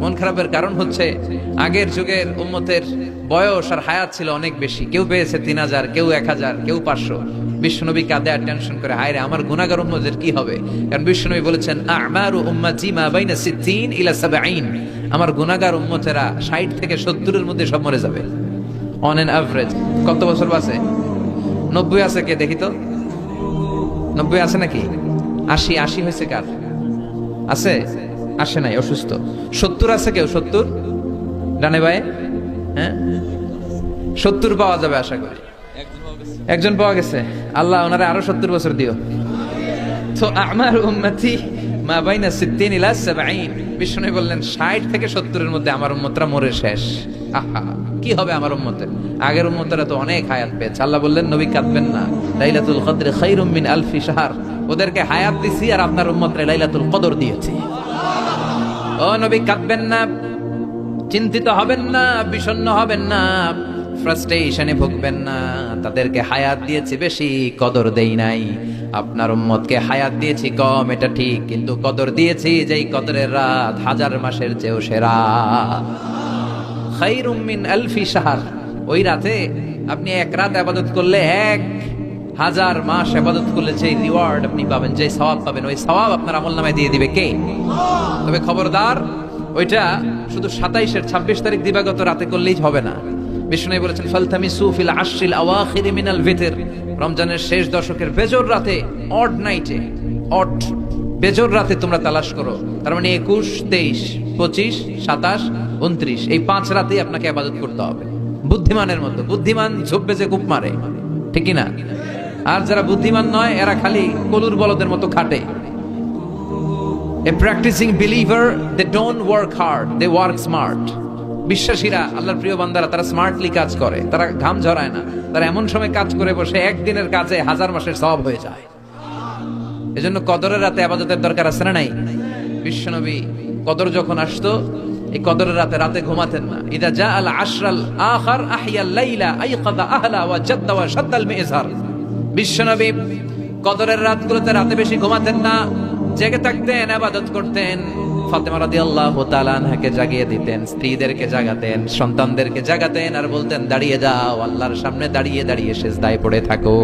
মন খারাপের কারণ হচ্ছে আগের যুগের উম্মতের বয়স আর হায়াত ছিল অনেক বেশি। কেউ পেয়েছে তিন হাজার, কেউ এক হাজার, কেউ পাঁচশো। বিশ্বনবী কাঁদে আর টেনশন করে হায় রে আমার গুনাগার উম্মতের কি হবে? কারণ বিষ্ণুনবী বলেছেন, আমারু উম্মাতি মা বাইনা সিদ্দিন ইলা সাবঈন। আমার গুনাগার উম্মতেরা 60 থেকে সত্তরের মধ্যে সব মরে যাবে। অন এন অ্যাভারেজ কত বছর বাসে নব্বই আছে কে, দেখি তো। নব্বই আছে নাকি? আশি আশি হয়েছে কার? আছে? আসে নাই, অসুস্থ। সত্তর আছে কেউ? সত্তর? ডানে ভাই? হ্যাঁ? সত্তর পাওয়া যাবে আশা করি। একজন পাওয়া গেছে। আল্লাহ ওনারা আরও সত্তর বছর দিও। তো আমার উম্মতি মা বিষ্ণু বললেন 60 থেকে 70 এর মধ্যে আমার মরে শেষ। আহা, কি হবে আমার আগের উম্মতরা তো অনেক হায়াত পেয়েছে। আল্লাহ বললেন, নবী কাঁদবেন না। লাইলাতুল কদর খায়রুম মিন আলফি শাহর। ওদেরকে হায়াত দিছি আর আপনার উম্মতরে লাইলাতুল কদর দিয়েছি। ও কাঁদবেন না চিন্তিত হবেন না বিষণ্ণ হবেন না ফ্রাস্ট্রেশনে ভুগবেন না তাদেরকে হায়াত দিয়েছি বেশি, কদর দেই নাই। আপনার উম্মতকে হায়াত দিয়েছি কম, এটা ঠিক, কিন্তু কদর দিয়েছি যেই কদরের রাত, হাজার মাসের চেয়েও সেরা। খাইরুম মিন আলফি ওই রাতে আপনি এক রাত আবাদত করলে এক হাজার মাস আবাদত করলে যে রিওয়ার্ড আপনি পাবেন যে সওয়াব পাবেন, ওই সওয়াব আপনার আমল নামায় দিয়ে দিবে কে? তবে খবরদার, ওইটা শুধু সাতাইশের ছাব্বিশ তারিখ দিবাগত রাতে করলেই হবে না। বিষ্ণু বলেছেন ফালতামি সুফিল আশিল আওয়াখির মিনাল ভিতর। রমজানের শেষ দশকের বেজর রাতে অড নাইটে অড বেজর রাতে তোমরা তালাশ করো। তার মানে একুশ, তেইশ, পঁচিশ, সাতাশ, উনত্রিশ, এই পাঁচ রাতেই আপনাকে আবাদত করতে হবে। বুদ্ধিমানের মতো, বুদ্ধিমান ঝোপবে বেজে কূপ মারে ঠিকই না? আর যারা বুদ্ধিমান নয়, এরা খালি কলুর বলদের মতো খাটে। A practicing believer they don't work hard they work smart বিশ্বাসীরা, আল্লাহর প্রিয় বান্দারা, তারা স্মার্টলি কাজ করে, তারা ঘাম ঝরায় না। তারা এমন সময় কাজ করে বসে, একদিনের কাজে হাজার মাসের সব হয়ে যায়। এজন্য কদরের রাতে আবাদতের দরকার আছে না নাই? বিশ্বনবী কদর যখন আসতো, এই কদরের রাতে রাতে ঘুমাতেন না। ইদা জা আল আশরাল আখার আহিয়াল লাইলা আইকাদা আহলা ওয়া জাদ্দা ওয়া শাদ্দাল মিজহার বিশ্বনবী কদরের রাতগুলোতে রাতে বেশি ঘুমাতেন না, জেগে থাকতেন, আবাদত করতেন। জাগিয়ে দিতেন, স্ত্রীদেরকে জাগাতেন, সন্তানদেরকে জাগাতেন আর বলতেন, দাঁড়িয়ে যাও, আল্লাহর সামনে দাঁড়িয়ে দাঁড়িয়ে শেষ দায় পড়ে থাকো।